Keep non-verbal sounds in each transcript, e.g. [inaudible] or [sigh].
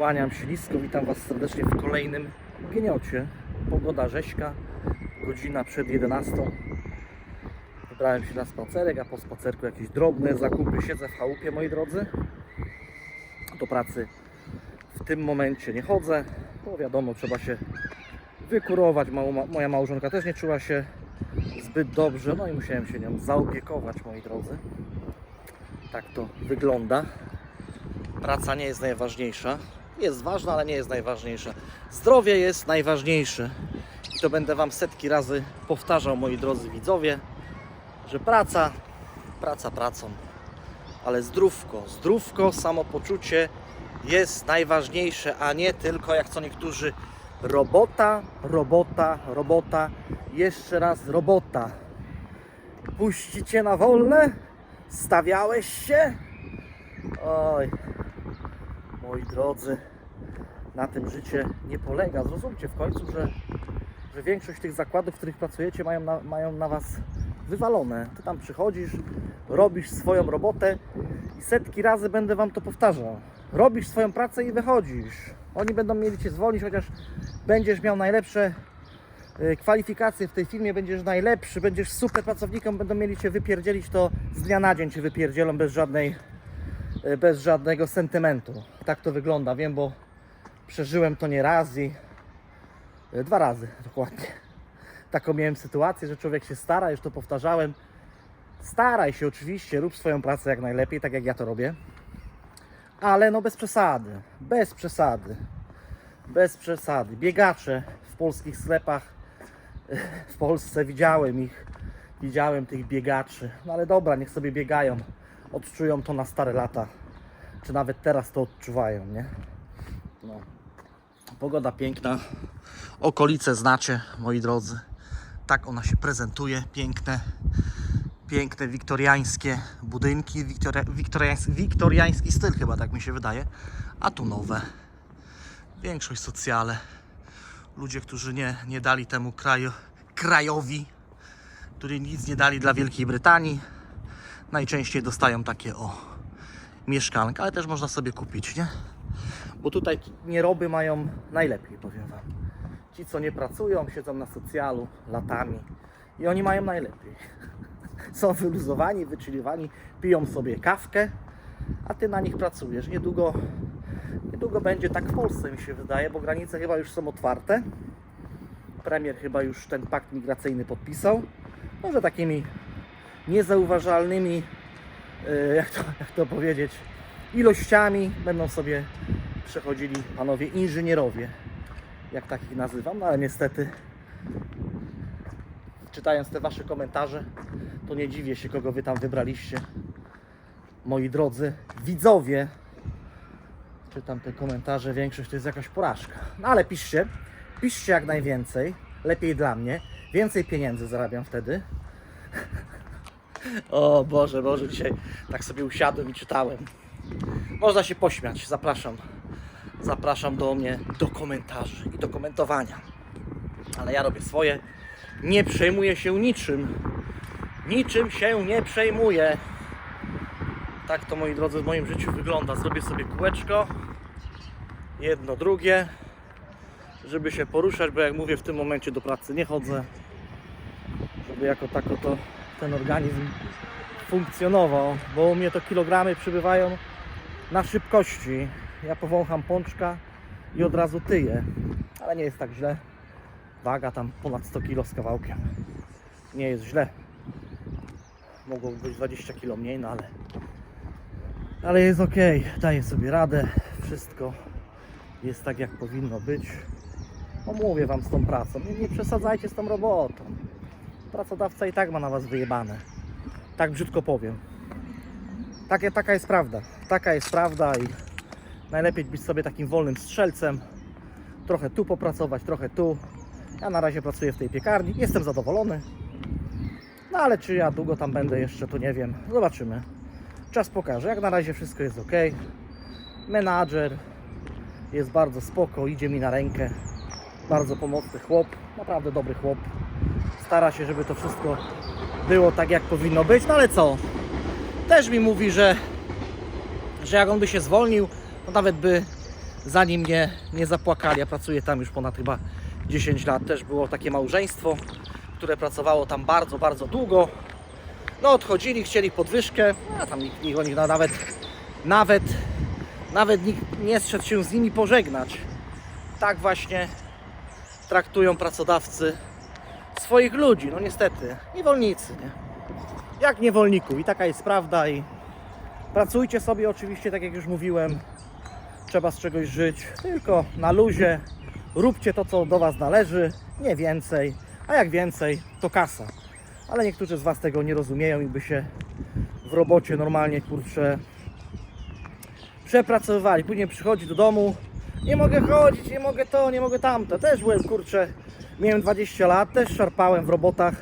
Kłaniam się nisko, witam Was serdecznie w kolejnym geniocie. Pogoda rzeźka, godzina przed 11. Wybrałem się na spacerek, a po spacerku jakieś drobne zakupy. Siedzę w chałupie, moi drodzy. Do pracy w tym momencie nie chodzę, bo wiadomo, trzeba się wykurować. Moja małżonka też nie czuła się zbyt dobrze, no i musiałem się nią zaopiekować, moi drodzy. Tak to wygląda. Praca nie jest najważniejsza. Jest ważna, ale nie jest najważniejsza. Zdrowie jest najważniejsze. I to będę Wam setki razy powtarzał, moi drodzy widzowie, że praca, praca pracą, ale zdrówko, zdrówko, samopoczucie jest najważniejsze, a nie tylko jak co niektórzy robota, robota, robota, jeszcze raz robota. Puścicie na wolne? Stawiałeś się? Oj, moi drodzy, na tym życie nie polega. Zrozumcie w końcu, że, że większość tych zakładów, w których pracujecie, mają na, mają na Was wywalone. Ty tam przychodzisz, robisz swoją robotę i setki razy będę Wam to powtarzał. Robisz swoją pracę i wychodzisz. Oni będą mieli Cię zwolnić, chociaż będziesz miał najlepsze y, kwalifikacje w tej firmie, będziesz najlepszy, będziesz super pracownikiem, będą mieli Cię wypierdzielić, to z dnia na dzień Cię wypierdzielą bez żadnej bez żadnego sentymentu. Tak to wygląda, wiem, bo przeżyłem to nie raz i y, dwa razy [laughs] dokładnie. Taką miałem sytuację, że człowiek się stara, już to powtarzałem. Staraj się oczywiście, rób swoją pracę jak najlepiej, tak jak ja to robię. Ale no bez przesady, bez przesady, bez przesady. Biegacze w polskich sklepach w Polsce widziałem ich, widziałem tych biegaczy. No ale dobra, niech sobie biegają, odczują to na stare lata. Czy nawet teraz to odczuwają, nie? No. Pogoda piękna. Okolice znacie, moi drodzy. Tak ona się prezentuje. Piękne, piękne wiktoriańskie budynki. Wiktoria, wiktoriański, styl chyba, tak mi się wydaje. A tu nowe. Większość socjale. Ludzie, którzy nie, nie dali temu kraju, krajowi, którzy nic nie dali dla Wielkiej Brytanii, najczęściej dostają takie o mieszkanka, ale też można sobie kupić, nie? Bo tutaj nieroby mają najlepiej, powiem Wam. Ci, co nie pracują, siedzą na socjalu latami i oni mają najlepiej. [laughs] Są wyluzowani, wychillowani, piją sobie kawkę, a Ty na nich pracujesz. Niedługo, niedługo będzie tak w Polsce, mi się wydaje, bo granice chyba już są otwarte. Premier chyba już ten pakt migracyjny podpisał. Może takimi niezauważalnymi e, jak to, jak to powiedzieć, ilościami będą sobie przechodzili panowie inżynierowie, jak takich nazywam, no ale niestety czytając te wasze komentarze, to nie dziwię się, kogo wy tam wybraliście. Moi drodzy widzowie, czytam te komentarze, większość to jest jakaś porażka. No ale piszcie, piszcie jak najwięcej, lepiej dla mnie, więcej pieniędzy zarabiam wtedy. [laughs] O Boże, Boże, dzisiaj tak sobie usiadłem i czytałem. Można się pośmiać, zapraszam. Zapraszam do mnie do komentarzy i do komentowania. Ale ja robię swoje. Nie przejmuję się niczym. Niczym się nie przejmuję. Tak to moi drodzy w moim życiu wygląda. Zrobię sobie kółeczko. Jedno, drugie. Żeby się poruszać, bo jak mówię w tym momencie do pracy nie chodzę. Żeby jako tako to ten organizm funkcjonował, bo u mnie to kilogramy przybywają na szybkości. Ja powącham pączka i od razu tyję, ale nie jest tak źle. Waga tam ponad 100 kg z kawałkiem. Nie jest źle. Mogło być 20 kg mniej, no ale ale jest ok, daję sobie radę. Wszystko jest tak jak powinno być. Omówię Wam z tą pracą. Nie, nie przesadzajcie z tą robotą. Pracodawca i tak ma na Was wyjebane. Tak brzydko powiem. Takie, taka jest prawda. Taka jest prawda i najlepiej być sobie takim wolnym strzelcem. Trochę tu popracować, trochę tu. Ja na razie pracuję w tej piekarni. Jestem zadowolony. No ale czy ja długo tam będę jeszcze, to nie wiem. Zobaczymy. Czas pokaże. Jak na razie wszystko jest ok. Menadżer jest bardzo spoko, idzie mi na rękę. Bardzo pomocny chłop, naprawdę dobry chłop. Stara się, żeby to wszystko było tak, jak powinno być. No ale co? Też mi mówi, że, że jak on by się zwolnił, to nawet by zanim mnie nie zapłakali. Ja pracuję tam już ponad chyba 10 lat. Też było takie małżeństwo, które pracowało tam bardzo, bardzo długo. No odchodzili, chcieli podwyżkę, a tam nikt, nikt o nich na- nawet, nawet, nawet nikt nie zszedł się z nimi pożegnać. Tak właśnie traktują pracodawcy swoich ludzi, no niestety, niewolnicy, nie? Jak niewolników i taka jest prawda i pracujcie sobie oczywiście, tak jak już mówiłem, trzeba z czegoś żyć, tylko na luzie, róbcie to, co do Was należy, nie więcej, a jak więcej, to kasa. Ale niektórzy z Was tego nie rozumieją i by się w robocie normalnie, kurczę, przepracowywali. Później przychodzi do domu, nie mogę chodzić, nie mogę to, nie mogę tamto. Też byłem, kurczę, miałem 20 lat, też szarpałem w robotach.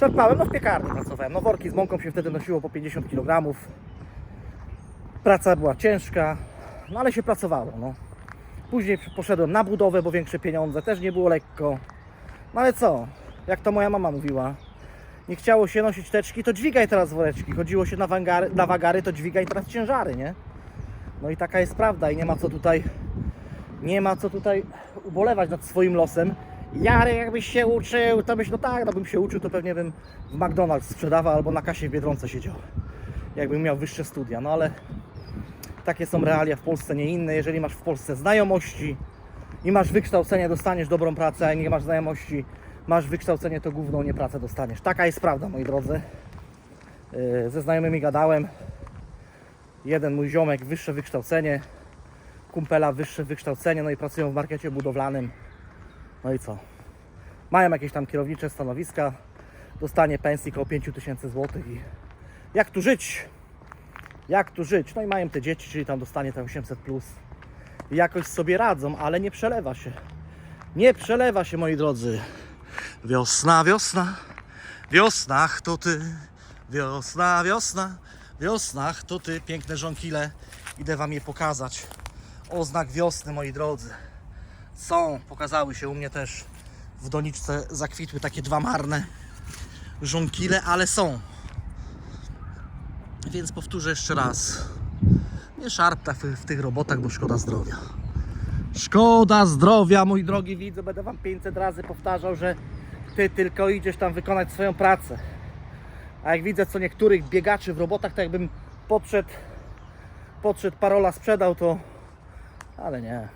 Szarpałem, no w piekarni pracowałem. No worki z mąką się wtedy nosiło po 50 kg. Praca była ciężka, no ale się pracowało, no. Później poszedłem na budowę, bo większe pieniądze, też nie było lekko. No ale co, jak to moja mama mówiła, nie chciało się nosić teczki, to dźwigaj teraz woreczki. Chodziło się na, wangary, na wagary, to dźwigaj teraz ciężary, nie? No i taka jest prawda i nie ma co tutaj nie ma co tutaj ubolewać nad swoim losem. Jarek, jakbyś się uczył, to byś, no tak, no bym się uczył, to pewnie bym w McDonald's sprzedawał albo na kasie w Biedronce siedział. Jakbym miał wyższe studia, no ale takie są realia w Polsce, nie inne. Jeżeli masz w Polsce znajomości i masz wykształcenie, dostaniesz dobrą pracę, a nie masz znajomości, masz wykształcenie, to gówno nie pracę dostaniesz. Taka jest prawda, moi drodzy. Yy, Ze znajomymi gadałem. Jeden mój ziomek, wyższe wykształcenie, kumpela wyższe wykształcenie, no i pracują w markecie budowlanym. No i co? Mają jakieś tam kierownicze stanowiska, dostanie pensji około 5000 zł i jak tu żyć? Jak tu żyć? No i mają te dzieci, czyli tam dostanie te 800 plus. I jakoś sobie radzą, ale nie przelewa się. Nie przelewa się, moi drodzy. Wiosna, wiosna, wiosnach to ty. Wiosna, wiosna, wiosnach to ty. Piękne żonkile. Idę wam je pokazać oznak wiosny, moi drodzy. Są, pokazały się u mnie też w doniczce, zakwitły takie dwa marne żonkile, ale są. Więc powtórzę jeszcze raz. Nie szarpta w, w tych robotach, bo szkoda zdrowia. Szkoda zdrowia, mój drogi widzu. Będę wam 500 razy powtarzał, że ty tylko idziesz tam wykonać swoją pracę. A jak widzę co niektórych biegaczy w robotach, tak jakbym podszedł, podszedł parola sprzedał, to ale nie.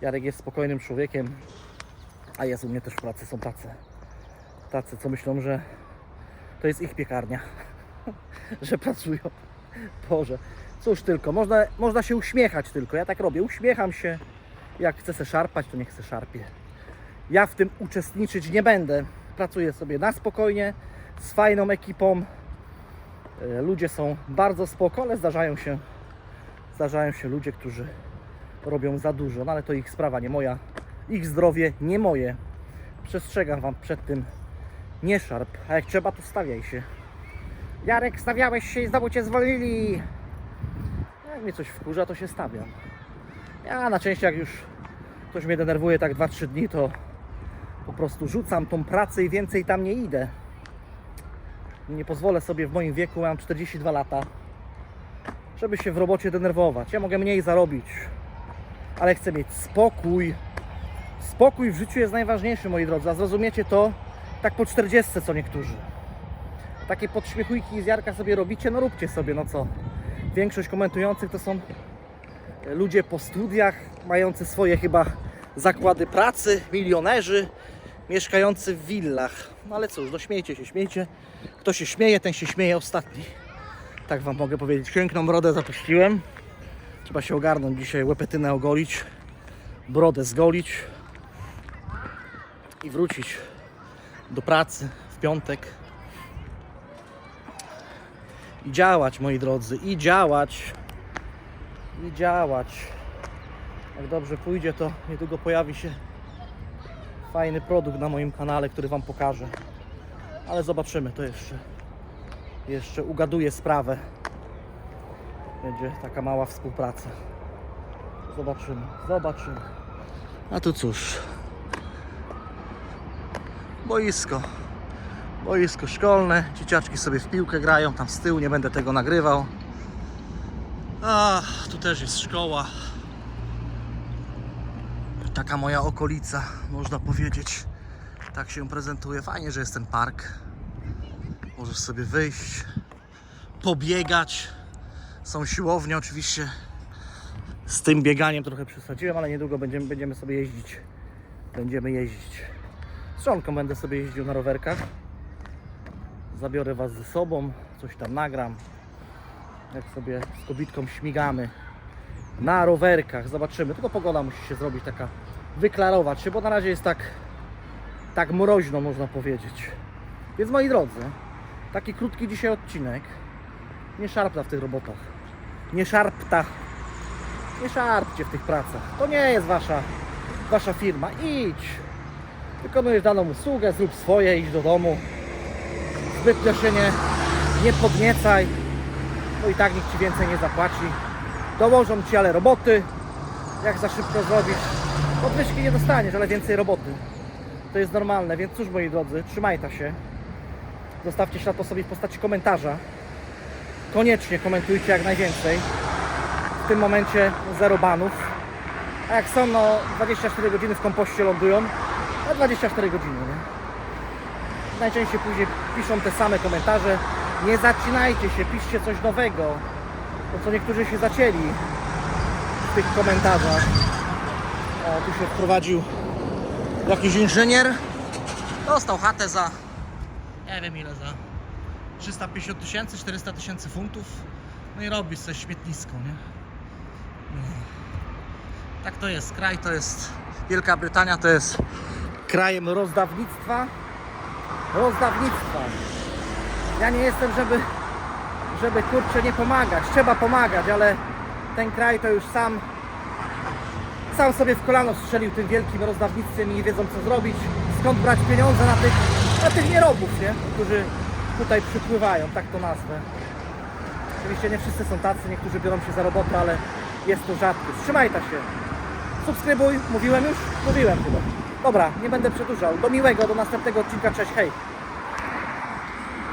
Jarek jest spokojnym człowiekiem, a jest u mnie też w pracy, są tacy. Tacy, co myślą, że to jest ich piekarnia, [laughs] że pracują. Boże, cóż tylko, można, można się uśmiechać tylko. Ja tak robię, uśmiecham się. Jak chcę se szarpać, to niech se szarpie. Ja w tym uczestniczyć nie będę. Pracuję sobie na spokojnie, z fajną ekipą. E, Ludzie są bardzo spoko, ale zdarzają się zdarzają się ludzie, którzy robią za dużo, no ale to ich sprawa, nie moja. Ich zdrowie, nie moje. Przestrzegam Wam przed tym. Nie szarp, a jak trzeba, to stawiaj się. Jarek, stawiałeś się i znowu Cię zwolnili. Jak mnie coś wkurza, to się stawiam. Ja na części, jak już ktoś mnie denerwuje tak 2-3 dni, to po prostu rzucam tą pracę i więcej tam nie idę. Nie pozwolę sobie w moim wieku, mam 42 lata, żeby się w robocie denerwować. Ja mogę mniej zarobić, ale chcę mieć spokój. Spokój w życiu jest najważniejszy, moi drodzy. A zrozumiecie to tak po 40, co niektórzy. Takie podśmiechujki z Jarka sobie robicie, no róbcie sobie, no co. Większość komentujących to są ludzie po studiach, mający swoje chyba zakłady pracy, milionerzy, mieszkający w willach. No ale cóż, no śmiejcie się, śmiejcie. Kto się śmieje, ten się śmieje ostatni. Tak Wam mogę powiedzieć. Piękną brodę zapuściłem. Trzeba się ogarnąć dzisiaj, łepetynę ogolić, brodę zgolić i wrócić do pracy w piątek. I działać, moi drodzy, i działać. I działać. Jak dobrze pójdzie, to niedługo pojawi się fajny produkt na moim kanale, który Wam pokażę. Ale zobaczymy, to jeszcze jeszcze ugaduję sprawę. Będzie taka mała współpraca. Zobaczymy, zobaczymy. A tu cóż. Boisko. Boisko szkolne. Dzieciaczki sobie w piłkę grają tam z tyłu, nie będę tego nagrywał. A tu też jest szkoła. Taka moja okolica, można powiedzieć. Tak się prezentuje. Fajnie, że jest ten park. Możesz sobie wyjść, pobiegać. Są siłownie oczywiście. Z tym bieganiem trochę przesadziłem, ale niedługo będziemy, będziemy sobie jeździć. Będziemy jeździć. Z żonką będę sobie jeździł na rowerkach. Zabiorę Was ze sobą, coś tam nagram. Jak sobie z kobitką śmigamy na rowerkach. Zobaczymy. Tylko pogoda musi się zrobić taka, wyklarować się, bo na razie jest tak, tak mroźno, można powiedzieć. Więc moi drodzy, taki krótki dzisiaj odcinek. Nie szarpta w tych robotach. Nie szarpta. Nie szarpcie w tych pracach. To nie jest wasza, wasza firma. Idź. Wykonujesz daną usługę, zrób swoje, idź do domu. Zbytnio się nie, nie podniecaj. No i tak nikt ci więcej nie zapłaci. Dołożą ci ale roboty. Jak za szybko zrobisz. Podwyżki nie dostaniesz, ale więcej roboty. To jest normalne, więc cóż moi drodzy, trzymajcie się. Zostawcie ślad po sobie w postaci komentarza. Koniecznie komentujcie jak najwięcej. W tym momencie zero banów. A jak są, no 24 godziny w kompoście lądują. A 24 godziny, nie? Najczęściej później piszą te same komentarze. Nie zacinajcie się, piszcie coś nowego. To co niektórzy się zacięli w tych komentarzach. O, tu się wprowadził jakiś inżynier. Dostał chatę za nie wiem ile za 350 tysięcy, 400 tysięcy funtów. No i robi coś śmietnisko, nie? No. Tak to jest. Kraj to jest. Wielka Brytania to jest krajem rozdawnictwa. Rozdawnictwa. Ja nie jestem, żeby, żeby kurczę nie pomagać. Trzeba pomagać, ale ten kraj to już sam sam sobie w kolano strzelił tym wielkim rozdawnictwem i nie wiedzą co zrobić, skąd brać pieniądze na tych, na tych nierobów, nie? którzy tutaj przypływają, tak to nazwę. Oczywiście nie wszyscy są tacy, niektórzy biorą się za robotę, ale jest to rzadkość. Trzymajcie się. Subskrybuj, mówiłem już? Mówiłem chyba. Dobra, nie będę przedłużał. Do miłego, do następnego odcinka, cześć, hej.